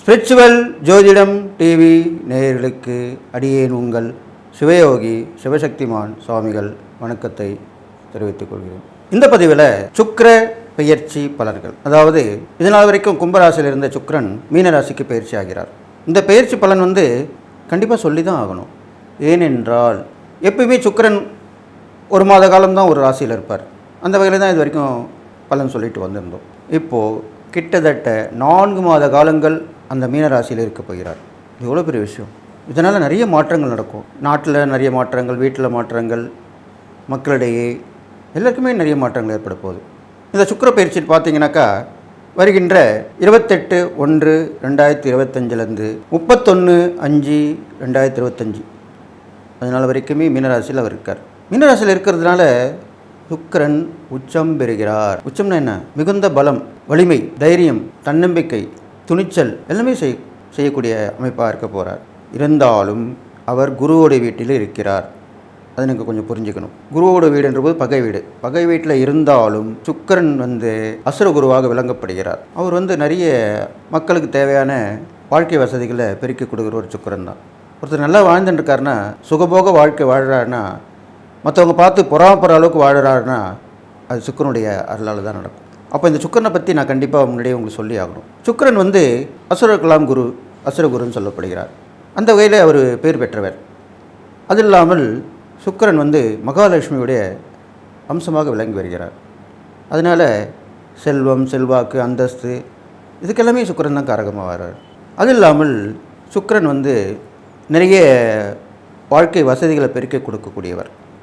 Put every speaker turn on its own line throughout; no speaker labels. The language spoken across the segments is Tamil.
ஸ்பிரிச்சுவல் ஜோதிடம் டிவி நேயர்களுக்கு அடியேன் உங்கள் சிவயோகி சிவசக்திமான் சுவாமிகள் வணக்கத்தை தெரிவித்துக் கொள்கிறேன். இந்த பதிவில் சுக்கர பெயர்ச்சி பலன்கள் அதாவது இதனால் வரைக்கும் கும்பராசியில் இருந்த சுக்கரன் மீனராசிக்கு பயிற்சி ஆகிறார். இந்த பயிற்சி பலன் வந்து கண்டிப்பாக சொல்லி தான் ஆகணும். ஏனென்றால் எப்பயுமே சுக்கரன் ஒரு மாத காலம்தான் ஒரு ராசியில் இருப்பார். அந்த வகையில் தான் இது வரைக்கும் பலன் சொல்லிட்டு வந்திருந்தோம். இப்போது கிட்டத்தட்ட நான்கு மாத காலங்கள் அந்த மீனராசியில் இருக்க போகிறார். எவ்வளோ பெரிய விஷயம்? இதனால் நிறைய மாற்றங்கள் நடக்கும். நாட்டில் நிறைய மாற்றங்கள் வீட்டில் மாற்றங்கள் மக்களிடையே எல்லாருக்குமே நிறைய மாற்றங்கள் ஏற்பட போகுது. இந்த சுக்கர பயிற்சி பார்த்தீங்கன்னாக்கா வருகின்ற இருபத்தெட்டு ஒன்று ரெண்டாயிரத்தி இருபத்தஞ்சிலேருந்து முப்பத்தொன்று அஞ்சு ரெண்டாயிரத்தி இருபத்தஞ்சி. அதனால் வரைக்குமே மீனராசியில் அவர் இருக்கார். மீனராசியில் இருக்கிறதுனால சுக்கிரன் உச்சம் பெறுகிறார். உச்சம்னா என்ன? மிகுந்த பலம் வலிமை தைரியம் தன்னம்பிக்கை துணிச்சல் எல்லாமே செய் செய்யக்கூடிய அமைப்பாக இருக்க போகிறார் இருந்தாலும் அவர் குருவோடைய வீட்டில் இருக்கிறார். அதை எனக்கு கொஞ்சம் புரிஞ்சுக்கணும். குருவோட வீடுன்றபோது பகை வீடு. பகை வீட்டில் இருந்தாலும் சுக்கரன் வந்து அசுர குருவாக விளங்கப்படுகிறார். அவர் வந்து நிறைய மக்களுக்கு தேவையான வாழ்க்கை வசதிகளை பெருக்கி கொடுக்குற ஒரு சுக்கரன் தான். ஒருத்தர் நல்லா வாழ்ந்துட்டு இருக்காருன்னா சுகபோக வாழ்க்கை வாழ்கிறாருன்னா மற்றவங்க பார்த்து பொறாமப்படுற அளவுக்கு வாழுறாருன்னா அது சுக்கரனுடைய அருளால் தான் நடக்கும். அப்போ இந்த சுக்கரனை பற்றி நான் கண்டிப்பாக முன்னாடியே உங்களுக்கு சொல்லி ஆகணும். சுக்கிரன் வந்து அசுர கலாம் குரு அசுரகுருன்னு சொல்லப்படுகிறார். அந்த வகையில் அவர் பேர் பெற்றவர். அது இல்லாமல் சுக்கிரன் வந்து மகாலட்சுமியுடைய அம்சமாக விளங்கி வருகிறார். அதனால் செல்வம் செல்வாக்கு அந்தஸ்து இதுக்கெல்லாமே சுக்கிரன் தான் காரகமாக வர்றார் அது இல்லாமல் சுக்கிரன் வந்து நிறைய வாழ்க்கை வசதிகளை பெருக்க கொடுக்கக்கூடியவர்.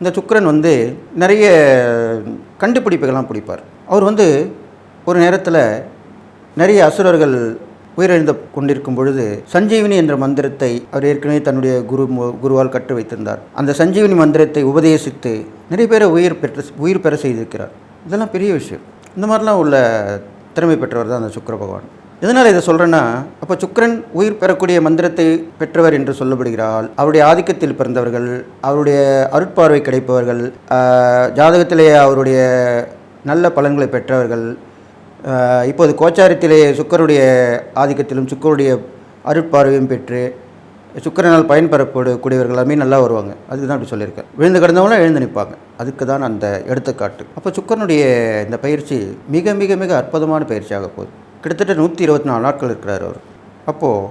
இந்த சுக்கரன் வந்து நிறைய கண்டுபிடிப்புகள்லாம் பிடிப்பார். அவர் வந்து ஒரு நேரத்தில் நிறைய அசுரர்கள் உயிரிழந்து கொண்டிருக்கும் பொழுது சஞ்சீவினி என்ற மந்திரத்தை அவர் ஏற்கனவே தன்னுடைய குரு மு- குருவால் கற்று வைத்திருந்தார். அந்த சஞ்சீவினி மந்திரத்தை உபதேசித்து நிறைய பேரை உயிர் பெற்ற உயிர் பெற செய்திருக்கிறார். இதெல்லாம் பெரிய விஷயம். இந்த மாதிரிலாம் உள்ள திறமை பெற்றவர் தான் அந்த சுக்கர பகவான். எதனால் இதை சொல்கிறேன்னா அப்போ சுக்கிரன் உயிர் பெறக்கூடிய மந்திரத்தை பெற்றவர் என்று சொல்லப்படுகிறால் அவருடைய ஆதிக்கத்தில் பிறந்தவர்கள் அவருடைய அருட்பார்வை கிடைப்பவர்கள் ஜாதகத்திலேயே அவருடைய நல்ல பலன்களை பெற்றவர்கள் இப்போது கோச்சாரத்திலே சுக்கருடைய ஆதிக்கத்திலும் சுக்கருடைய அருட்பார்வையும் பெற்று சுக்கிரனால் பயன்பெறக்கூடியவர்கள் எல்லாமே நல்லா வருவாங்க. அதுக்கு தான் அப்படி சொல்லியிருக்கேன் விழுந்து கிடந்தவங்களும் எழுந்து நிற்பாங்க. அதுக்கு தான் அந்த எடுத்துக்காட்டு. அப்போ சுக்கரனுடைய இந்த பயிற்சி மிக மிக மிக அற்புதமான பயிற்சியாக போகுது. கிட்டத்தட்ட நூற்றி இருபத்தி நாலு நாட்கள் இருக்கிறார் அவர். அப்போது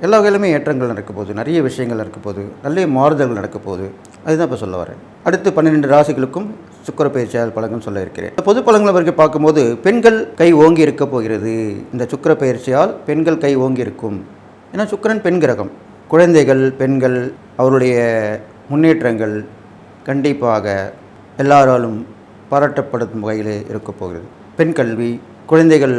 எல்லா வகையிலுமே ஏற்றங்கள் நடக்க போகுது. நிறைய விஷயங்கள் நடக்க போகுது. நிறைய மாறுதல்கள் நடக்க போகுது. அதுதான் இப்போ சொல்ல வரேன். அடுத்து பன்னிரெண்டு ராசிகளுக்கும் சுக்கர பயிற்சியால் பலன்கள் சொல்ல இருக்கிறேன். இந்த பொது பலன்களை வரைக்கும் பார்க்கும்போது பெண்கள் கை ஓங்கி இருக்க போகிறது. இந்த சுக்கிர பயிற்சியால் பெண்கள் கை ஓங்கி இருக்கும். ஏன்னா சுக்கிரன் பெண் கிரகம். குழந்தைகள் பெண்கள் அவருடைய முன்னேற்றங்கள் கண்டிப்பாக எல்லாராலும் பாராட்டப்படும் வகையில் இருக்க போகிறது. பெண் கல்வி குழந்தைகள்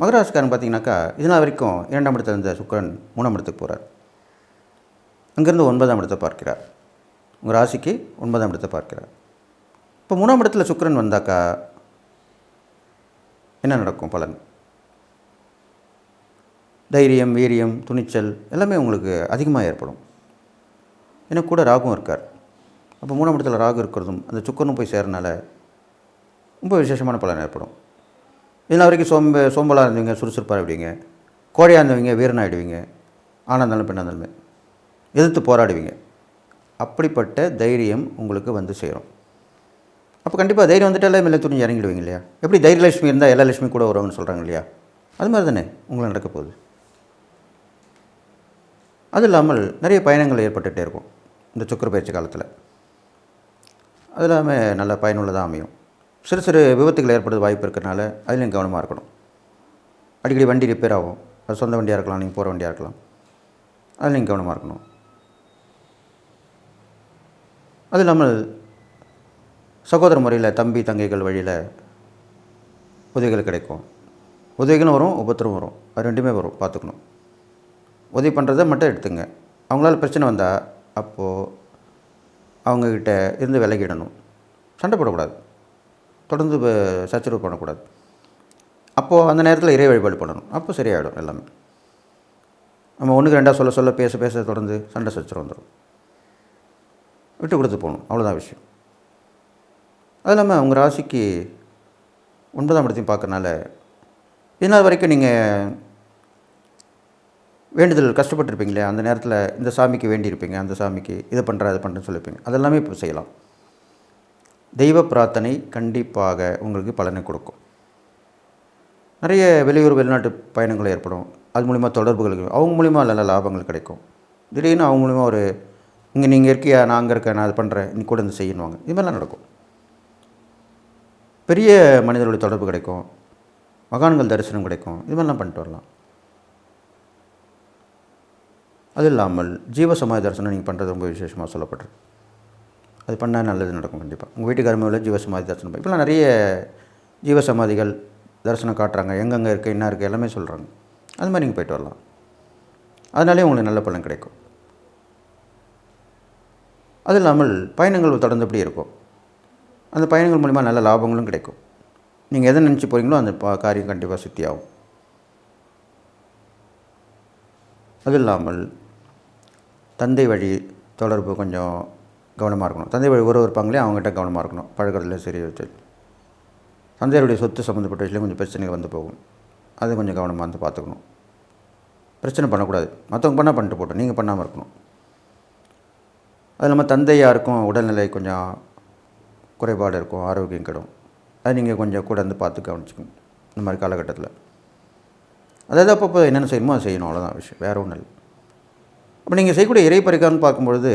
மகர பார்த்தீங்கன்னாக்கா இதனால் வரைக்கும் இரண்டாம் இடத்துல இருந்த சுக்கிரன் மூணாம் இடத்துக்கு போகிறார் அங்கேருந்து ஒன்பதாம் இடத்தை பார்க்கிறார். உங்கள் ராசிக்கு ஒன்பதாம் இடத்தை பார்க்கிறார். இப்போ மூணாம் இடத்துல சுக்கரன் வந்தாக்கா என்ன நடக்கும் பலன்? தைரியம் வீரியம் துணிச்சல் எல்லாமே உங்களுக்கு அதிகமாக ஏற்படும். ஏன்னா கூட ராகும் இருக்கார். அப்போ மூணாம் இடத்துல ராகு இருக்கிறதும் அந்த சுக்கரனும் போய் சேரனால ரொம்ப விசேஷமான பலன் ஏற்படும். இதனால் வரைக்கும் சோம்பு சோம்பலாக இருந்தவங்க சுறுசுறுப்பாக ஆகிடுவீங்க கோழையாக இருந்தவங்க வீரனாகிடுவீங்க ஆணாக இருந்தாலும் பெண்ணாக இருந்தாலுமே. எதிர்த்து போராடுவீங்க. அப்படிப்பட்ட தைரியம் உங்களுக்கு வந்து சேரும். அப்போ கண்டிப்பாக தைரியம் வந்துட்டாலே மேலே துணிஞ்சு இறங்கிடுவீங்க இல்லையா? எப்படி தைரியலட்சுமி இருந்தால் எல்லா லட்சுமி கூட வருவாங்கன்னு சொல்கிறாங்க இல்லையா? அது மாதிரி தானே உங்களை நடக்க போகுது. அது இல்லாமல் நிறைய பயணங்கள் ஏற்பட்டுகிட்டே இருக்கும். இந்த சுக்கர பயிற்சி காலத்தில். அது இல்லாமல் நல்ல பயனுள்ளதாக அமையும். சிறு சிறு விபத்துகள் ஏற்படுறது வாய்ப்பு இருக்கிறனால அதுலேயும் கவனமாக இருக்கணும். அடிக்கடி வண்டி ரிப்பேர் ஆகும். அது சொந்த வண்டியாக இருக்கலாம் நீங்கள் போகிற வண்டியாக இருக்கலாம். அதுலேயும் கவனமாக இருக்கணும். அது இல்லாமல் சகோதர முறையில் தம்பி தங்கைகள் வழியில் உதவிகள் கிடைக்கும். உதவிகளும் வரும் உபத்திரம் வரும். அது ரெண்டுமே வரும் பார்த்துக்கணும். உதவி பண்ணுறதை மட்டும் எடுத்துங்க. அவங்களால பிரச்சனை வந்தால் அப்போது அவங்கக்கிட்ட இருந்து விலகிடணும். சண்டை போடக்கூடாது. தொடர்ந்து சச்சரவு பண்ணக்கூடாது. அப்போது அந்த நேரத்தில் இறை வழிபாடு பண்ணணும். அப்போ சரியாயிடும் எல்லாமே. நம்ம ஒன்றுக்கு ரெண்டாக சொல்ல சொல்ல பேச பேச தொடர்ந்து சண்டை சச்சரவு வந்துடும் விட்டு கொடுத்து போகணும். அவ்வளோதான் விஷயம். அது இல்லாமல் உங்கள் ராசிக்கு ஒன்பதாம் இடத்தையும் பார்க்கறனால இதனால் வரைக்கும் நீங்கள் வேண்டுதல் கஷ்டப்பட்டிருப்பீங்களே அந்த நேரத்தில் இந்த சாமிக்கு வேண்டியிருப்பீங்க அந்த சாமிக்கு இதை பண்ணுற அதை பண்ணுறேன்னு சொல்லியிருப்பீங்க. அதெல்லாமே இப்போ செய்யலாம். தெய்வ பிரார்த்தனை கண்டிப்பாக உங்களுக்கு பலனை கொடுக்கும். நிறைய வெளியூர் வெளிநாட்டு பயணங்கள் ஏற்படும். அது மூலிமா தொடர்புகள் அவங்க மூலிமா நல்ல லாபங்கள் கிடைக்கும். திடீர்னு அவங்க மூலிமா ஒரு இங்கே நீங்கள் இருக்கியா? நான் அங்கே இருக்கேன். நான் அது பண்ணுறேன் நீ கூட இந்த செய்யணுவாங்க. இது மாதிரிலாம் நடக்கும். பெரிய மனிதர்களுடைய தொடர்பு கிடைக்கும். மகான்கள் தரிசனம் கிடைக்கும். இது மாதிரிலாம் பண்ணிட்டு வரலாம். அது இல்லாமல் ஜீவ தரிசனம் நீங்கள் பண்ணுறது ரொம்ப விசேஷமாக சொல்லப்பட்டிருக்கு. அது பண்ணால் நல்லது நடக்கும் கண்டிப்பாக. உங்கள் வீட்டுக்காரமே உள்ள ஜீவ சமாதி தரிசனம் இப்போலாம் நிறைய ஜீவ சமாதிகள் தரிசனம் காட்டுறாங்க. எங்கெங்கே இருக்குது என்ன இருக்குது எல்லாமே சொல்கிறாங்க. அது மாதிரி நீங்கள் போயிட்டு வரலாம். அதனாலே உங்களுக்கு நல்ல பலன் கிடைக்கும். அது இல்லாமல் பயணங்கள் தொடர்ந்தபடி இருக்கும். அந்த பயணங்கள் மூலிமா நல்ல லாபங்களும் கிடைக்கும். நீங்கள் எதை நினச்சி போகிறீங்களோ அந்த பா காரியம் கண்டிப்பாக சுத்தியாகும் ஆகும். அது இல்லாமல் தந்தை வழி தொடர்பு கொஞ்சம் கவனமாக இருக்கணும். தந்தை வழி உறவு இருப்பாங்களே அவங்ககிட்ட கவனமாக இருக்கணும். பழக்கிறதுல சரி வச்சு தந்தையருடைய சொத்து சம்மந்தப்பட்ட விஷயம் கொஞ்சம் பிரச்சனைகள் வந்து போகும். அது கொஞ்சம் கவனமாக வந்து பார்த்துக்கணும். பிரச்சனை பண்ணக்கூடாது. மற்றவங்க பண்ணால் பண்ணிட்டு போட்டோம். நீங்கள் பண்ணாமல் இருக்கணும். அது இல்லாமல் தந்தையாருக்கும் உடல்நிலை கொஞ்சம் குறைபாடு இருக்கும். ஆரோக்கியம் கெடும். அது நீங்கள் கொஞ்சம் கூட வந்து பார்த்து கவனிச்சுக்கணும். இந்த மாதிரி காலகட்டத்தில். அதாவது அப்பப்போ என்னென்ன செய்யணுமோ அதை செய்யணும். அவ்வளோதான் விஷயம். வேறு ஒன்றும் இல்லை. அப்போ நீங்கள் செய்யக்கூடிய இறை பறிக்கான்னு பார்க்கும்பொழுது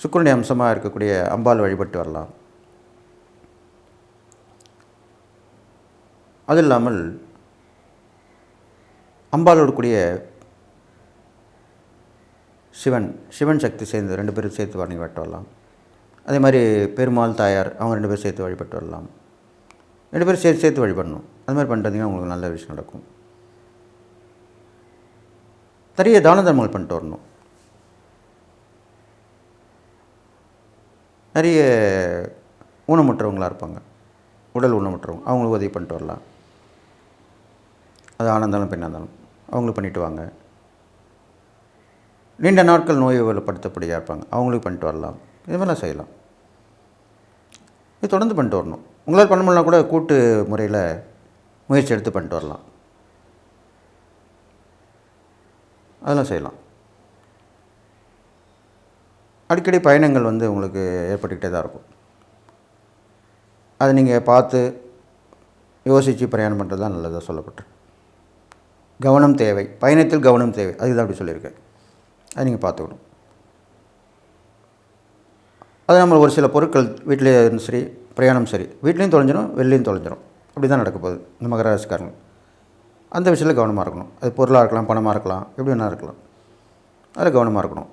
சுக்கரனுடைய அம்சமாக இருக்கக்கூடிய அம்பாள் வழிபட்டு வரலாம். அது இல்லாமல் அம்பாளோடு கூடிய சிவன் சிவன் சக்தி சேர்ந்து ரெண்டு பேரும் சேர்த்து வழிபட்டு வரலாம். அதே மாதிரி பெருமாள் தாயார் அவங்க ரெண்டு பேரும் சேர்த்து வழிபட்டு வரலாம். ரெண்டு பேரும் சேர்த்து சேர்த்து வழிபடணும். அது மாதிரி பண்ணுறதுங்க உங்களுக்கு நல்ல விஷயம் நடக்கும். நிறைய தான தர்மங்கள் பண்ணிட்டு வரணும். நிறைய ஊனமுற்றவங்களாக இருப்பாங்க. உடல் ஊனமுற்றவங்க. அவங்களுக்கு உதவி பண்ணிட்டு வரலாம். அது ஆனந்தாலும் இருந்தாலும் பெண்ணாக இருந்தாலும். அவங்களுக்கு பண்ணிட்டு வாங்க. நீண்ட நாட்கள் நோய்வலப்படுத்தப்படியாக இருப்பாங்க. அவங்களுக்கு பண்ணிட்டு வரலாம். இது மாதிரிலாம் செய்யலாம். இது தொடர்ந்து பண்ணிட்டு வரணும். உங்களால் பண்ண முடியலனா கூட கூட்டு முறையில் முயற்சி எடுத்து பண்ணிட்டு வரலாம். அதெல்லாம் செய்யலாம். அடிக்கடி பயணங்கள் வந்து உங்களுக்கு ஏற்பட்டுக்கிட்டே தான் இருக்கும். அதை நீங்கள் பார்த்து யோசித்து பிரயாணம் பண்ணுறது தான் நல்லதாக சொல்லப்பட்டிருக்கு. கவனம் தேவை. பயணத்தில் கவனம் தேவை. அதுதான் அப்படி சொல்லியிருக்கேன். அது நீங்கள் பார்த்துக்கணும். அது நம்ம ஒரு சில பொருட்கள் வீட்டிலே இருந்து சரி பிரயாணம் சரி வீட்லேயும் தொலைஞ்சிடும் வெளிலையும் தொலைஞ்சிடும் அப்படி தான் நடக்க போகுது. இந்த மகர ராசிக்காரங்க. அந்த விஷயத்தில் கவனமாக இருக்கணும். அது பொருளாக இருக்கலாம் பணமாக இருக்கலாம் எப்படி வேணா இருக்கலாம். அதில் கவனமாக இருக்கணும்.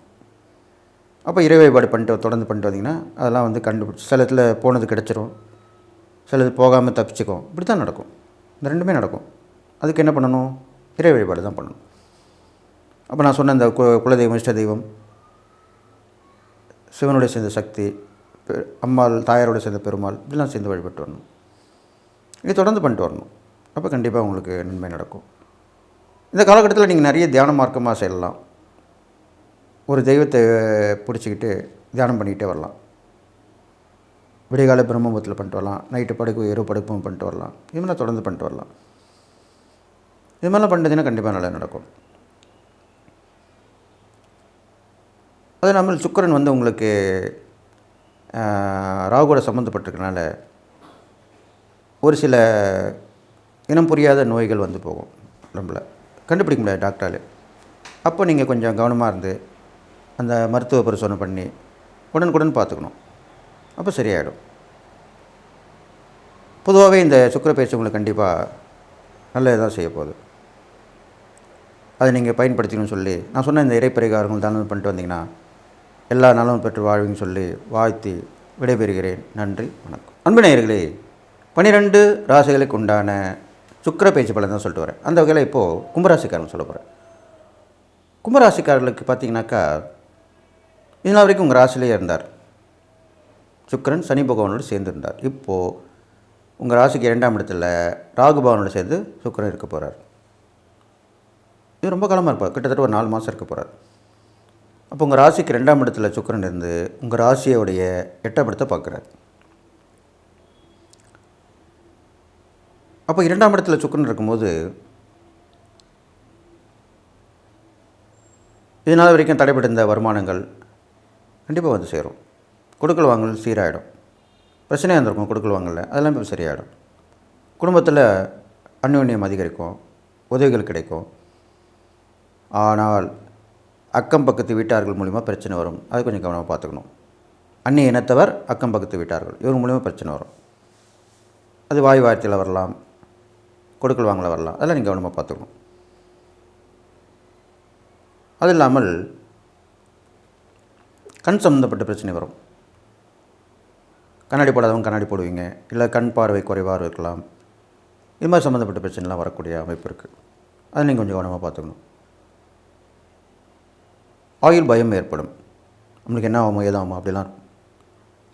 அப்போ இறை வழிபாடு பண்ணிட்டு தொடர்ந்து பண்ணிட்டு வந்தீங்கன்னா அதெல்லாம் வந்து கண்டுபிடிச்சி சில இதில் போனது கிடச்சிரும். சிலது போகாமல் தப்பிச்சுக்கும். இப்படி தான் நடக்கும். இந்த ரெண்டுமே நடக்கும். அதுக்கு என்ன பண்ணணும்? இறை வழிபாடு தான் பண்ணணும். அப்போ நான் சொன்ன இந்த கு குலதெய்வம் இஷ்ட தெய்வம் சிவனுடைய சேர்ந்த சக்தி அம்மாள் தாயாரோட சேர்ந்த பெருமாள் இதெல்லாம் சேர்ந்து வழிபட்டு வரணும். இது தொடர்ந்து பண்ணிட்டு வரணும். அப்போ கண்டிப்பாக உங்களுக்கு நன்மை நடக்கும். இந்த காலகட்டத்தில் நீங்கள் நிறைய தியான மார்க்கமாக செய்யலாம். ஒரு தெய்வத்தை பிடிச்சிக்கிட்டு தியானம் பண்ணிக்கிட்டே வரலாம். விடிகால பிரம்மபுரத்தில் பண்ணிட்டு வரலாம். நைட்டு படுக்கு இரவு படுப்பும் பண்ணிட்டு வரலாம். இது மாதிரிலாம் தொடர்ந்து பண்ணிட்டு வரலாம். இது மாதிரிலாம் பண்ணுறதுன்னா கண்டிப்பாக நல்லா நடக்கும். அது இல்லாமல் சுக்கிரன் வந்து உங்களுக்கு ராகுவோட சம்மந்தப்பட்டிருக்கனால ஒரு சில இனம் புரியாத நோய்கள் வந்து போகும் நம்மள. கண்டுபிடிக்க முடியாது டாக்டரால். அப்போ நீங்கள் கொஞ்சம் கவனமாக இருந்து அந்த மருத்துவ பரிசோதனை பண்ணி உடனுக்குடன் பார்த்துக்கணும். அப்போ சரியாயிடும். பொதுவாகவே இந்த சுக்கிர உங்களுக்கு கண்டிப்பாக நல்ல இதாக செய்ய போகுது. அதை நீங்கள் பயன்படுத்திக்கணும்னு சொல்லி நான் சொன்ன இந்த இறைப்பரிகாரங்கள் தானும் பண்ணிட்டு வந்தீங்கன்னா எல்லா நலமும் பெற்று வாழ்வீங்கன்னு சொல்லி வாழ்த்தி விடைபெறுகிறேன். நன்றி வணக்கம். அன்பு நேயர்களே பன்னிரெண்டு ராசிகளுக்கு உண்டான சுக்கிர பேச்சு பலன் தான் சொல்லிட்டு வரேன். அந்த வகையில் இப்போது கும்பராசிக்காரன் சொல்ல போகிறேன் கும்பராசிக்காரர்களுக்கு பார்த்தீங்கன்னாக்கா இதனால் வரைக்கும் உங்கள் ராசிலேயே இருந்தார். சுக்கிரன் சனி பகவானோடு சேர்ந்துருந்தார். இப்போது உங்கள் ராசிக்கு இரண்டாம் இடத்துல ராகு பகவானோடு சேர்ந்து சுக்கரன் இருக்க போகிறார் இது ரொம்ப காலமாக இருப்பார். கிட்டத்தட்ட ஒரு நாலு மாதம் இருக்க போகிறார் அப்போ உங்கள் ராசிக்கு ரெண்டாம் இடத்துல சுக்கரன் இருந்து உங்கள் ராசியோடைய எட்டாம் இடத்தை பார்க்குறாரு. அப்போ இரண்டாம் இடத்துல சுக்கரன் இருக்கும்போது இதனால் வரைக்கும் தடைபட்டிருந்த வருமானங்கள் கண்டிப்பாக வந்து சேரும். கொடுக்கல் வாங்கல் சீராயிடும். பிரச்சனையாக இருந்திருக்கும் கொடுக்கல் வாங்கல அதெல்லாம் இப்போ சரியாயிடும். குடும்பத்தில் அந்யோன்யம் அதிகரிக்கும் உதவிகள் கிடைக்கும். ஆனால் அக்கம் பக்கத்து வீட்டார்கள் மூலிமா பிரச்சனை வரும். அது கொஞ்சம் கவனமாக பார்த்துக்கணும். அந்நிய இனத்தவர் அக்கம் பக்கத்து வீட்டார்கள் இவர் மூலிமா பிரச்சனை வரும். அது வாய் வார்த்தையில் வரலாம் கொடுக்கல் வாங்கல வரலாம். அதெல்லாம் நீங்கள் கவனமாக பார்த்துக்கணும். அது இல்லாமல் கண் சம்மந்தப்பட்ட பிரச்சனை வரும். கண்ணாடி போடாதவங்க கண்ணாடி போடுவீங்க. இல்லை கண் பார்வை குறைவாக இருக்கலாம். இது மாதிரி சம்மந்தப்பட்ட பிரச்சனைலாம் வரக்கூடிய அமைப்பு இருக்குது அதை நீங்கள் கொஞ்சம் கவனமாக பார்த்துக்கணும். ஆயுள் பயம் ஏற்படும். நம்மளுக்கு என்ன ஆகுமோ ஏதாகுமோ அப்படிலாம். இருக்கும்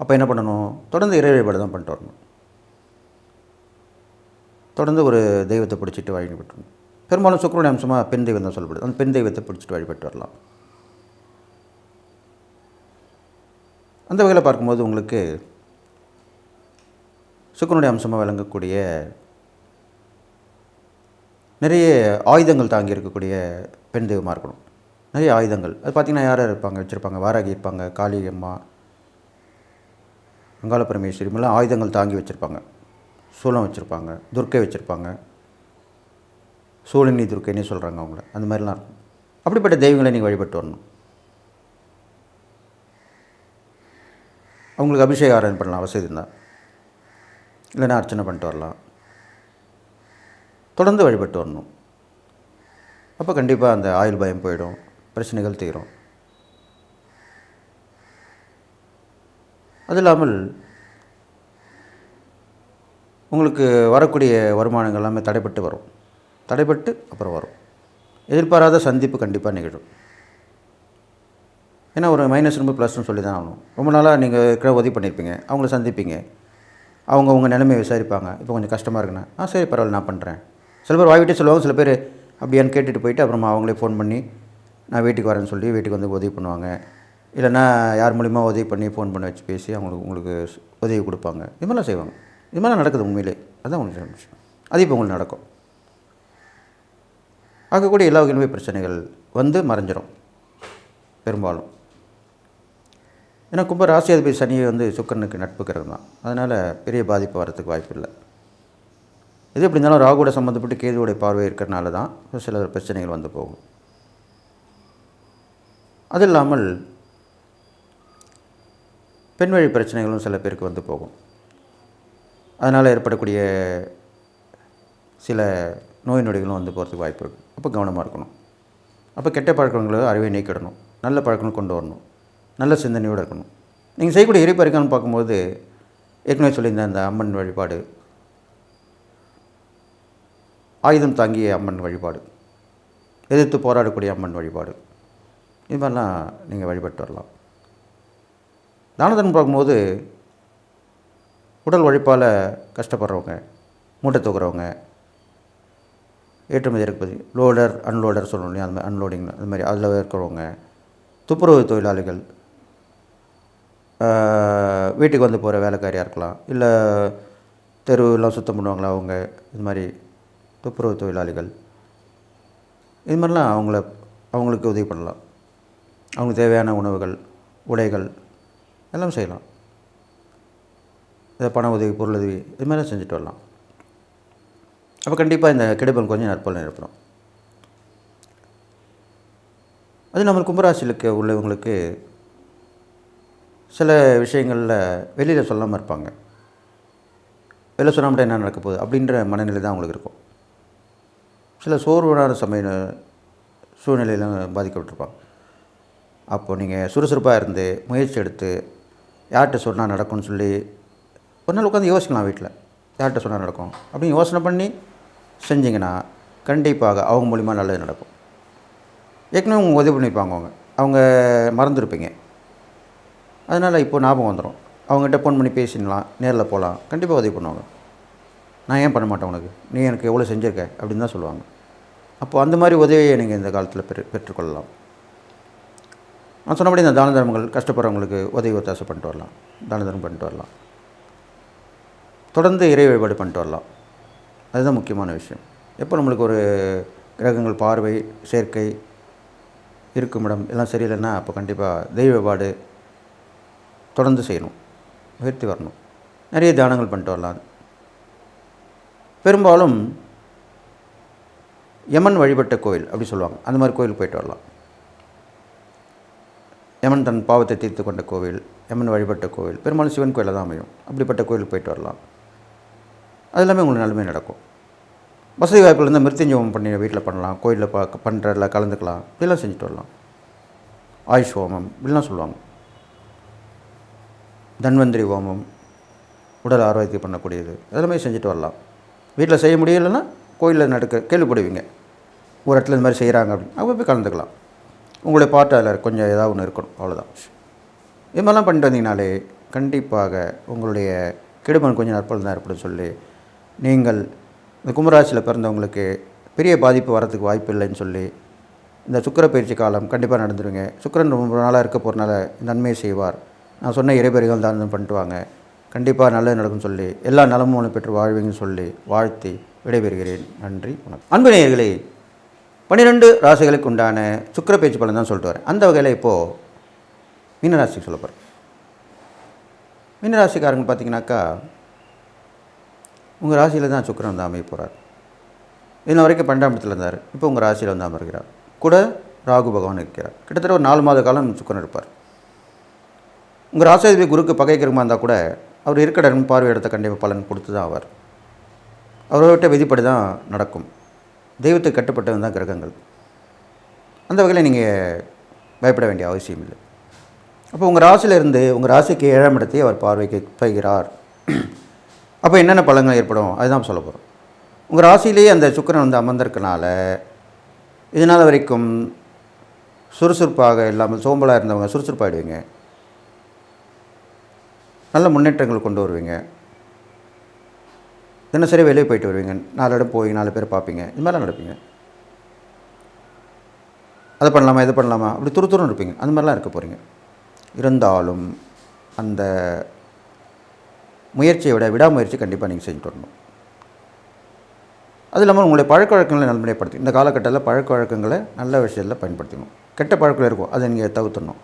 அப்போ என்ன பண்ணணும்? தொடர்ந்து இறை வழிபாடு தான் பண்ணிட்டு வரணும். தொடர்ந்து ஒரு தெய்வத்தை பிடிச்சிட்டு வழிபட்டுணும் பெரும்பாலும் சுக்கரனுடைய அம்சமாக பெண் தெய்வம் தான் சொல்லப்படுது. அந்த பெண் தெய்வத்தை பிடிச்சிட்டு வழிபட்டு வரலாம். அந்த வகையில் பார்க்கும்போது உங்களுக்கு சுக்கனுடைய அம்சமாக விளங்கக்கூடிய நிறைய ஆயுதங்கள் தாங்கி இருக்கக்கூடிய பெண் தெய்வமாக இருக்கணும். நிறைய ஆயுதங்கள். அது பார்த்திங்கன்னா யார் இருப்பாங்க? வச்சுருப்பாங்க. வாராகி இருப்பாங்க. காளி அம்மா அங்காள பரமேஸ்வரி எல்லாம் ஆயுதங்கள் தாங்கி வச்சுருப்பாங்க. சூலம் வச்சுருப்பாங்க. துர்க்கை வச்சுருப்பாங்க. சூழினி துர்க்கைன்னு சொல்கிறாங்க அவங்கள. அந்த மாதிரிலாம் இருக்கும். அப்படிப்பட்ட தெய்வங்களை நீங்கள் வழிபட்டு வரணும். அவங்களுக்கு அபிஷேக ஆராதனை பண்ணலாம் வசதி இருந்தால் இல்லைன்னா அர்ச்சனை பண்ணிட்டு வரலாம். தொடர்ந்து வழிபட்டு வரணும். அப்போ கண்டிப்பாக அந்த ஆயுள் பயம் போயிடும் பிரச்சனைகள் தீரும். அது இல்லாமல் உங்களுக்கு வரக்கூடிய வருமானங்கள் எல்லாமே தடைப்பட்டு வரும். தடைப்பட்டு அப்புறம் வரும். எதிர்பாராத சந்திப்பு கண்டிப்பாக நிகழும். ஏன்னா ஒரு மைனஸ் ரொம்ப ப்ளஸ்னு சொல்லி தான் ஆகணும். ரொம்ப நாளாக நீங்கள் இருக்கிற உதவி பண்ணியிருப்பீங்க அவங்கள சந்திப்பீங்க. அவங்க உங்கள் நிலைமையை விசாரிப்பாங்க. இப்போ கொஞ்சம் கஷ்டமாக இருக்குண்ணா ஆ சரி பரவாயில்ல நான் பண்ணுறேன் சில பேர் வாய்விட்டே சொல்லுவாங்க. சில பேர் அப்படியான்னு கேட்டுட்டு போயிட்டு அப்புறமா அவங்களே ஃபோன் பண்ணி நான் வீட்டுக்கு வரேன்னு சொல்லி வீட்டுக்கு வந்து உதவி பண்ணுவாங்க. இல்லைன்னா யார் மூலிமா உதவி பண்ணி ஃபோன் பண்ணி வச்சு பேசி அவங்களுக்கு உங்களுக்கு உதவி கொடுப்பாங்க. இது மாதிரிலாம் செய்வாங்க. இது மாதிரிலாம் நடக்குது உண்மையிலே. அதுதான் உங்களுக்கு விஷயம். அது இப்போ உங்களுக்கு நடக்கும். ஆகக்கூடிய எல்லா வகையிலுமே பிரச்சனைகள் வந்து மறைஞ்சிரும். பெரும்பாலும். ஏன்னா கும்ப ராசியாதிபதி சனியை வந்து சுக்கரனுக்கு நட்பு கிரகம் தான். அதனால் பெரிய பாதிப்பு வரத்துக்கு வாய்ப்பு இல்லை. இது எப்படி இருந்தாலும் ராகுவோட சம்மந்தப்பட்டு கேதுவோடைய பார்வை இருக்கிறனால தான் சில பிரச்சனைகள் வந்து போகும். அது இல்லாமல் பெண் வழி பிரச்சனைகளும் சில பேருக்கு வந்து போகும். அதனால் ஏற்படக்கூடிய சில நோய் நொடிகளும் வந்து போகிறதுக்கு வாய்ப்பு இருக்குது அப்போ கவனமாக இருக்கணும். அப்போ கெட்ட பழக்கங்களை அறிவை நீக்கிடணும். நல்ல பழக்கங்கள் கொண்டு வரணும். நல்ல சிந்தனையோடு இருக்கணும். நீங்கள் செய்யக்கூடிய இறைப்பறிக்கான்னு பார்க்கும்போது ஏற்கனவே சொல்லியிருந்தேன் அந்த அம்மன் வழிபாடு ஆயுதம் தாங்கிய அம்மன் வழிபாடு எதிர்த்து போராடக்கூடிய அம்மன் வழிபாடு இது மாதிரிலாம் நீங்கள் வழிபட்டு வரலாம். தானதன் பார்க்கும்போது உடல் உழைப்பால் கஷ்டப்படுறவங்க மூட்டை தூக்குறவங்க ஏற்றுமதி இறக்குமதி லோடர் அன்லோடர் சொல்லணும் இல்லையா? அந்த மாதிரி அன்லோடிங் அந்த மாதிரி அதில் இருக்கிறவங்க துப்புரவு தொழிலாளிகள் வீட்டுக்கு வந்து போகிற வேலைக்காரியாக இருக்கலாம். இல்லை தெருவெல்லாம் சுத்தம் பண்ணுவாங்களா அவங்க? இது மாதிரி துப்புரவு தொழிலாளிகள். இது மாதிரிலாம் அவங்கள அவங்களுக்கு உதவி பண்ணலாம். அவங்களுக்கு தேவையான உணவுகள் உடைகள் எல்லாம் செய்யலாம். இதை பண உதவி பொருள் உதவி இது மாதிரிலாம் செஞ்சுட்டு வரலாம். அப்போ கண்டிப்பாக இந்த கெடுபல் கொஞ்சம் நற்பலன் ஏற்படும். அது நம்ம கும்பராசிலுக்கு உள்ளவங்களுக்கு சில விஷயங்களில் வெளியில் சொல்லாமல் இருப்பாங்க. வெளில சொல்லாமல் என்ன நடக்க போகுது? அப்படின்ற மனநிலை தான் அவங்களுக்கு இருக்கும். சில சோர்வான சமய சூழ்நிலையிலும் பாதிக்கப்பட்டிருப்பாங்க. அப்போது நீங்கள் சுறுசுறுப்பாக இருந்து முயற்சி எடுத்து யார்கிட்ட சொன்னால் நடக்கும்னு சொல்லி ஒரு நாள் உட்காந்து யோசிக்கலாம் வீட்டில் யார்கிட்ட சொன்னால் நடக்கும்? அப்படின்னு யோசனை பண்ணி செஞ்சிங்கன்னா கண்டிப்பாக அவங்க மூலிமா நல்லது நடக்கும். ஏற்கனவே உங்கள் உதவி பண்ணியிருப்பாங்க அவங்க. அவங்க மறந்துருப்பீங்க. அதனால் இப்போ ஞாபகம் வந்துடும் அவங்ககிட்ட ஃபோன் பண்ணி பேசிடலாம் நேரில் போகலாம் கண்டிப்பாக உதவி பண்ணுவாங்க. நான் ஏன் பண்ண மாட்டேன் உனக்கு? நீ எனக்கு எவ்வளோ செஞ்சுருக்க? அப்படின்னு தான் சொல்லுவாங்க. அப்போ அந்த மாதிரி உதவியை நீங்கள் இந்த காலத்தில் பெற்று பெற்றுக்கொள்ளலாம். நான் சொன்னபடி இந்த தான தர்மங்கள் கஷ்டப்படுறவங்களுக்கு உதவி ஒத்தாசை பண்ணிட்டு வரலாம். தான தர்மம் பண்ணிட்டு வரலாம். தொடர்ந்து இறை வழிபாடு பண்ணிட்டு வரலாம். அதுதான் முக்கியமான விஷயம். எப்போ நம்மளுக்கு ஒரு கிரகங்கள் பார்வை சேர்க்கை இருக்கும் இடம் எல்லாம் சரியில்லைன்னா அப்போ கண்டிப்பாக தெய்வ வழிபாடு தொடர்ந்து செய்யணும். உயர்த்தி வரணும். நிறைய தியானங்கள் பண்ணிட்டு வரலாம். பெரும்பாலும் யமன் வழிபட்ட கோயில் அப்படி சொல்லுவாங்க. அந்த மாதிரி கோயில் போயிட்டு வரலாம். யமன் தன் பாவத்தை தீர்த்து கொண்ட கோவில் யமன் வழிபட்ட கோவில். பெரும்பாலும் சிவன் கோயிலில் தான் அமையும். அப்படிப்பட்ட கோயிலுக்கு போயிட்டு வரலாம். அது எல்லாமே உங்களுக்கு நன்மை நடக்கும். வசதி வாய்ப்பில் இருந்தால் மிருத்யுஞ்சோமம் பண்ணி வீட்டில் பண்ணலாம். கோயிலில் பா பண்ணுறதில் கலந்துக்கலாம். இப்படிலாம் செஞ்சுட்டு வரலாம். ஆயுஷ் ஹோமம் இப்படிலாம் சொல்லுவாங்க. தன்வந்திரி ஹோமம் உடல் ஆரோக்கியம் பண்ணக்கூடியது. அதெல்லாமே செஞ்சுட்டு வரலாம். வீட்டில் செய்ய முடியலைன்னா கோயிலில் நடக்க கேள்விப்படுவீங்க. ஒரு இடத்துல இந்த மாதிரி செய்கிறாங்க அப்படின்னு. அப்போ போய் கலந்துக்கலாம். உங்களுடைய பாட்டு அதில் கொஞ்சம் ஏதாவது ஒன்று இருக்கணும். அவ்வளோதான் இது மாதிரிலாம் பண்ணிட்டு வந்தீங்கனாலே கண்டிப்பாக உங்களுடைய கெடுமன் கொஞ்சம் நற்பல் தான் ஏற்படும் சொல்லி நீங்கள் இந்த கும்பராசியில் பிறந்தவங்களுக்கு பெரிய பாதிப்பு வரத்துக்கு வாய்ப்பு இல்லைன்னு சொல்லி இந்த சுக்கிர பயிற்சி காலம் கண்டிப்பாக நடந்துடுங்க சுக்கிரன் ரொம்ப நாளாக இருக்க போகிறனால நன்மை செய்வார். நான் சொன்ன இறைபெறிகள் தான் பண்ணிட்டு வாங்க கண்டிப்பாக நல்லது நடக்கும்னு சொல்லி எல்லா நலமும் ஒன்று பெற்று வாழ்வீங்கன்னு சொல்லி வாழ்த்தி விடைபெறுகிறேன். நன்றி வணக்கம். அன்பு நேயர்களே பன்னிரெண்டு ராசிகளுக்கு உண்டான சுக்கிர பேச்சு பலன் தான் சொல்லிட்டு வரேன். அந்த வகையில் இப்போது மீனராசிக்கு சொல்ல போகிறேன் மீனராசிக்காரங்க பார்த்தீங்கன்னாக்கா உங்கள் ராசியில் தான் சுக்கிரன் வந்து அமைய போகிறார் இன்ன வரைக்கும் பன்னெண்டாம் இடத்துல இருந்தார். இப்போ உங்கள் ராசியில் வந்து அமர்கிறார். கூட ராகு பகவான் இருக்கிறார். கிட்டத்தட்ட ஒரு நாலு மாத காலம் சுக்கிரன் இருப்பார். உங்கள் ராசாதிபதி குருக்கு பகைக்கிறமா இருந்தால் கூட அவர் இருக்கடன் பார்வையிடத்தை பார்வை இடத்த கண்டிப்பாக பலன் கொடுத்து தான் அவர் அவர்கிட்ட விதிப்படி தான் நடக்கும். தெய்வத்துக்கு கட்டுப்பட்டது தான் கிரகங்கள். அந்த வகையில் நீங்கள் பயப்பட வேண்டிய அவசியம் இல்லை. அப்போ உங்கள் ராசியிலிருந்து உங்கள் ராசிக்கு ஏழாம் இடத்தை அவர் பார்வைக்கு பைகிறார் அப்போ என்னென்ன பலங்கள் ஏற்படும்? அதுதான் சொல்ல போகிறோம் உங்கள் ராசியிலேயே அந்த சுக்கிரன் வந்து அமர்ந்திருக்கனால இதனால் வரைக்கும் சுறுசுறுப்பாக இல்லாமல் சோம்பலாக இருந்தவங்க சுறுசுறுப்பாகிடுவீங்க நல்ல முன்னேற்றங்கள் கொண்டு வருவீங்க. தினசரி வெளியே போயிட்டு வருவீங்க. நாலு இடம் போய் நாலு பேர் பார்ப்பீங்க. இது மாதிரிலாம் நடப்பீங்க. அதை பண்ணலாமா இது பண்ணலாமா? அப்படி துரு துருன்னு இருப்பீங்க. அந்த மாதிரிலாம் இருக்க போகிறீங்க இருந்தாலும் அந்த முயற்சியை விட விடாமுயற்சி கண்டிப்பாக நீங்கள் செஞ்சுட்டு வரணும். அது இல்லாமல் உங்களுடைய பழக்க வழக்கங்களை நன்மைப்படுத்தி இந்த காலகட்டத்தில் பழக்க வழக்கங்களை நல்ல விஷயத்தில் பயன்படுத்தணும். கெட்ட பழக்கம் இருக்கும். அதை நீங்கள் தவிர்த்துடணும்.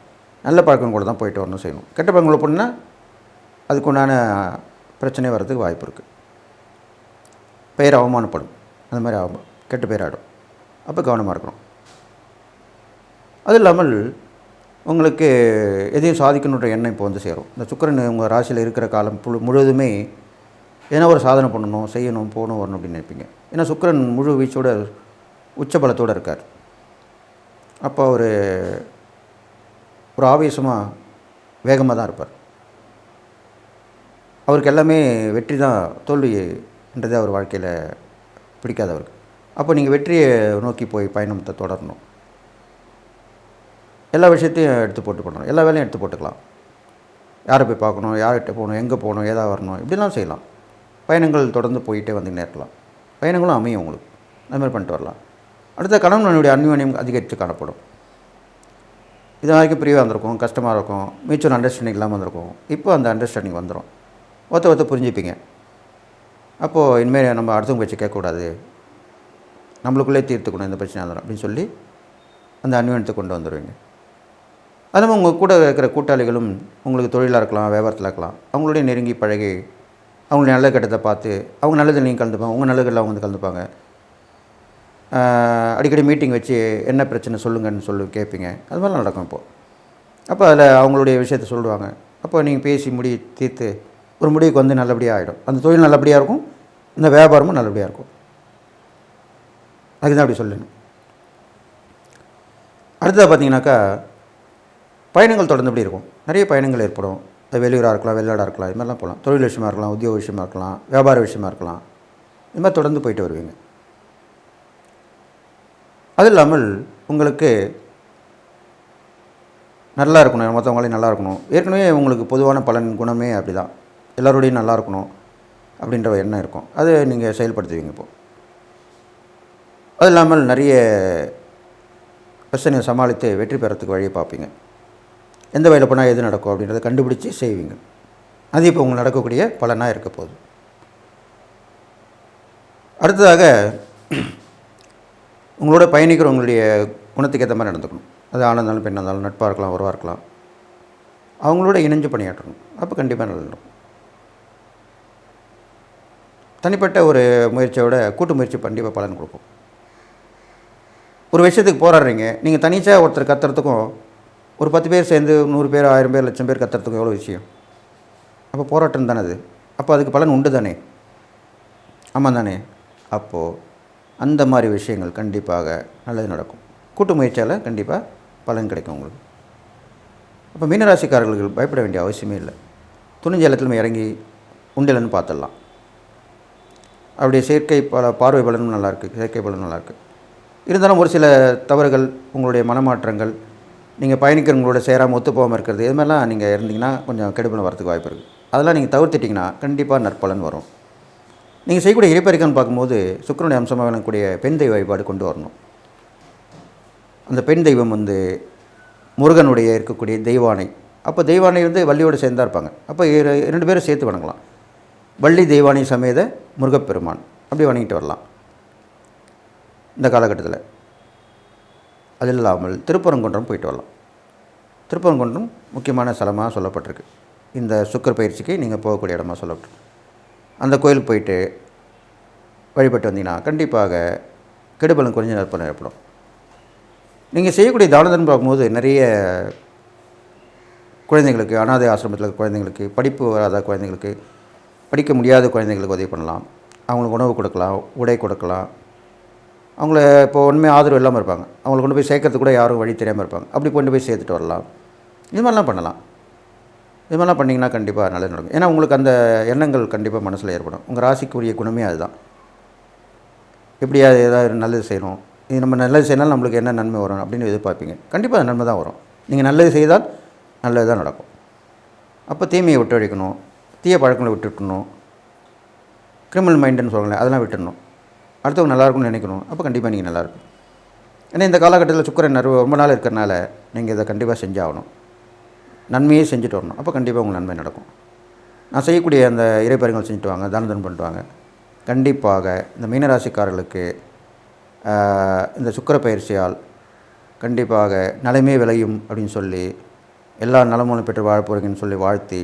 நல்ல பழக்கம் கூட தான் போயிட்டு வரணும் செய்யணும். கெட்ட பழக்கங்களை போனால் அதுக்குண்டான பிரச்சனை வர்றதுக்கு வாய்ப்பு இருக்குது பெயர் அவமானப்படும். அந்த மாதிரி அவ கெட்ட பேர் ஆகிடும் அப்போ கவனமாக இருக்கணும். அது இல்லாமல் உங்களுக்கு எதையும் சாதிக்கணுன்ற எண்ணம் இப்போ வந்து சேரும். இந்த சுக்கிரன் உங்கள் ராசியில் இருக்கிற காலம் புழு முழுவதுமே ஏன்னா ஒரு சாதனை பண்ணணும் செய்யணும் போகணும் வரணும் அப்படின்னு நினைப்பீங்க. ஏன்னா சுக்கரன் முழு வீச்சோட உச்ச பலத்தோடு இருக்கார். அப்போ ஒரு ஒரு ஆவேசமாக வேகமாக தான் இருப்பார். அவருக்கு எல்லாமே வெற்றி தான் தோல்வின்றதே அவர் வாழ்க்கையில் பிடிக்காது அவருக்கு. அப்போ நீங்கள் வெற்றியை நோக்கி போய் பயணத்தை தொடரணும். எல்லா விஷயத்தையும் எடுத்து போட்டு பண்ணணும் எல்லா வேலையும் எடுத்து போட்டுக்கலாம். யாரை போய் பார்க்கணும் யார்கிட்ட போகணும் எங்கே போகணும் ஏதா வரணும் இப்படிலாம் செய்யலாம். பயணங்கள் தொடர்ந்து போயிட்டே வந்து இருக்கலாம் பயணங்களும் அமையும் உங்களுக்கு. அது மாதிரி பண்ணிட்டு வரலாம். அடுத்த கணவனுடைய அந்யோன்யம் அதிகரித்து காணப்படும். இது வரைக்கும் பிரிவாக இருந்திருக்கும் கஷ்டமாக இருக்கும் மியூச்சுவல் அண்டர்ஸ்டாண்டிங் இல்லாமல் இருந்திருக்கும். இப்போ அந்த அண்டர்ஸ்டாண்டிங் வந்துடும் ஒத்த ஒத்த புரிஞ்சுப்பீங்க. அப்போது இனிமேல் நம்ம அடுத்தவங்க பேச்சு கேட்கக்கூடாது. நம்மளுக்குள்ளே தீர்த்துக்கணும் இந்த பிரச்சனை வந்துடும் அப்படின்னு சொல்லி அந்த அந்யோன்யத்தை கொண்டு வந்துடுவீங்க அது உங்கள் கூட இருக்கிற கூட்டாளிகளும் உங்களுக்கு தொழிலாக இருக்கலாம் வியாபாரத்தில் இருக்கலாம் அவங்களுடைய நெருங்கி பழகி அவங்களுடைய நல்ல கெட்டத்தை பார்த்து அவங்க நல்லதில் நீங்கள் கலந்துப்பாங்க உங்கள் நல்லதில் அவங்க வந்து கலந்துப்பாங்க. அடிக்கடி மீட்டிங் வச்சு என்ன பிரச்சனை சொல்லுங்கன்னு சொல்லி கேட்பீங்க. அது மாதிரிலாம் நடக்கும் இப்போது அப்போ அதில் அவங்களுடைய விஷயத்த சொல்லுவாங்க. அப்போ நீங்கள் பேசி முடி தீர்த்து ஒரு முடிவுக்கு வந்து நல்லபடியாக ஆகிடும் அந்த தொழில் நல்லபடியாக இருக்கும் இந்த வியாபாரமும் நல்லபடியாக இருக்கும். அதுக்கு தான் அப்படி சொல்லணும். அடுத்ததாக பார்த்தீங்கன்னாக்கா பயணங்கள் தொடர்ந்துபடி இருக்கும்? நிறைய பயணங்கள் ஏற்படும். அது வெளியூராக இருக்கலாம் வெளிநாடாக இருக்கலாம் இது மாதிரிலாம் போகலாம். தொழில் விஷயமா இருக்கலாம் உத்தியோக விஷயமா இருக்கலாம் வியாபார விஷயமா இருக்கலாம். இது மாதிரி தொடர்ந்து போயிட்டு வருவீங்க. அது இல்லாமல் உங்களுக்கு நல்லா இருக்கணும் மற்றவங்களையும் நல்லா இருக்கணும். ஏற்கனவே உங்களுக்கு பொதுவான பலன் குணமே அப்படி தான் எல்லோரோடையும் நல்லா இருக்கணும் அப்படின்ற எண்ணம் இருக்கும். அது நீங்கள் செயல்படுத்துவீங்க இப்போது அது இல்லாமல் நிறைய பிரச்சனையை சமாளித்து வெற்றி பெறத்துக்கு வழியை பார்ப்பீங்க. எந்த வழியில் போனால் எது நடக்கும் அப்படின்றத கண்டுபிடிச்சி செய்வீங்க. அது இப்போ உங்களுக்கு நடக்கக்கூடிய பலனாக இருக்க போகுது. அடுத்ததாக உங்களோட பயணிக்கிற உங்களுடைய குணத்துக்கு ஏற்ற மாதிரி நடந்துக்கணும். அது ஆணாக இருந்தாலும் பெண்ணாக இருந்தாலும் நட்பாக இருக்கலாம் உறவாக இருக்கலாம். அவங்களோட இணைஞ்சு பணியாற்றணும். அப்போ கண்டிப்பாக நல்லா நடக்கும். தனிப்பட்ட ஒரு முயற்சியோட கூட்டு முயற்சி கண்டிப்பாக பலன் கொடுக்கும். ஒரு விஷயத்துக்கு போராடுறீங்க நீங்கள் தனிச்சாக ஒருத்தர் கத்துறதுக்கும் ஒரு பத்து பேர் சேர்ந்து நூறு பேர் ஆயிரம் பேர் லட்சம் பேர் கத்துறதுக்கும் எவ்வளோ விஷயம்? அப்போ போராட்டம் தானே அது. அப்போ அதுக்கு பலன் உண்டு தானே? ஆமாம் தானே? அப்போது அந்த மாதிரி விஷயங்கள் கண்டிப்பாக நல்லது நடக்கும். கூட்டு முயற்சியால் கண்டிப்பாக பலன் கிடைக்கும் உங்களுக்கு. அப்போ மீனராசிக்காரர்களுக்கு பயப்பட வேண்டிய அவசியமே இல்லை. துணிஞ்ச இறங்கி உண்டிலன்னு பார்த்துடலாம். அப்படி செயற்கை பல பார்வை பலனும் நல்லாயிருக்கு செயற்கை பலனும் நல்லாயிருக்கு. இருந்தாலும் ஒரு சில தவறுகள் உங்களுடைய மனமாற்றங்கள் நீங்கள் பயணிக்கிறவங்களோட சேராமல் ஒத்து போகாமல் இருக்கிறது இது மாதிரிலாம் நீங்கள் இருந்தீங்கன்னா கொஞ்சம் கெடுபலம் வரதுக்கு வாய்ப்பு இருக்குது அதெல்லாம் நீங்கள் தவிர்த்துட்டிங்கன்னா கண்டிப்பாக நற்பலன் வரும். நீங்கள் செய்யக்கூடிய இறைப்பறிக்கன்னு பார்க்கும்போது சுக்கிரனுடைய அம்சமாக விளங்கக்கூடிய பெண் தெய்வ வழிபாடு கொண்டு வரணும். அந்த பெண் தெய்வம் வந்து முருகனுடைய இருக்கக்கூடிய தெய்வானை அப்போ தெய்வானை வந்து வள்ளியோடு சேர்ந்தா இருப்பாங்க. அப்போ இரண்டு பேரும் சேர்த்து வணங்கலாம். வள்ளி தெய்வானை சமேத முருகப்பெருமான். அப்படி வணங்கிட்டு வரலாம். இந்த காலகட்டத்தில். அது இல்லாமல் திருப்பரங்குன்றம் போயிட்டு வரலாம். திருப்பரங்குன்றம் முக்கியமான ஸ்தலமாக சொல்லப்பட்டிருக்கு. இந்த சுக்கர பயிற்சிக்கு நீங்கள் போகக்கூடிய இடமா சொல்லப்பட்டிருக்கு அந்த கோயிலுக்கு போயிட்டு வழிபட்டு வந்தீங்கன்னா கண்டிப்பாக கெடுபலம் குறைஞ்ச நற்பலன் ஏற்படும். நீங்கள் செய்யக்கூடிய தானதன் பார்க்கும்போது நிறைய குழந்தைங்களுக்கு அனாதை ஆசிரமத்தில் குழந்தைங்களுக்கு படிப்பு வராத குழந்தைங்களுக்கு படிக்க முடியாத குழந்தைங்களுக்கு உதவி பண்ணலாம். அவங்களுக்கு உணவு கொடுக்கலாம் உடை கொடுக்கலாம். அவங்கள இப்போ ஒன்றுமே ஆதரவு இல்லாமல் இருப்பாங்க. அவங்களை கொண்டு போய் சேர்க்கறதுக்கு கூட யாரும் வழி தெரியாமல் இருப்பாங்க. அப்படி கொண்டு போய் சேர்த்துட்டு வரலாம். இது மாதிரிலாம் பண்ணலாம். இது மாதிரிலாம் பண்ணிங்கன்னா கண்டிப்பாக நல்லது நடக்கும். ஏன்னா உங்களுக்கு அந்த எண்ணங்கள் கண்டிப்பாக மனசில் ஏற்படும். உங்கள் ராசிக்குரிய குணமே அதுதான். எப்படியா ஏதாவது நல்லது செய்யணும்? இது நம்ம நல்லது செய்யணும் நம்மளுக்கு என்ன நன்மை வரும் அப்படின்னு எதிர்பார்ப்பீங்க. கண்டிப்பாக அது நன்மை தான் வரும். நீங்கள் நல்லது செய்தால் நல்லது தான் நடக்கும். அப்போ தீமையை விட்டு அழிக்கணும் தீய பழக்கங்களை விட்டுட்டணும். கிரிமினல் மைண்டுன்னு சொல்லுங்களேன் அதெல்லாம் விட்டுடணும். அடுத்தவங்க நல்லாயிருக்கும்னு நினைக்கணும். அப்போ கண்டிப்பாக நீங்கள் நல்லாயிருக்கும். ஏன்னா இந்த காலகட்டத்தில் சுக்கரன் நர்வு ரொம்ப நாள் இருக்கிறனால நீங்கள் இதை கண்டிப்பாக செஞ்சாகணும். நன்மையே செஞ்சுட்டு வரணும். அப்போ கண்டிப்பாக உங்களுக்கு நன்மை நடக்கும். நான் செய்யக்கூடிய அந்த இறைப்பறிகள் செஞ்சுட்டு வாங்க தான தனம் பண்ணிட்டு வாங்க. கண்டிப்பாக இந்த மீனராசிக்காரர்களுக்கு இந்த சுக்கிர பயிற்சியால் கண்டிப்பாக நலமே விளையும் அப்படின்னு சொல்லி எல்லா நலமும் பெற்று வாழ போகிறீங்கன்னு சொல்லி வாழ்த்தி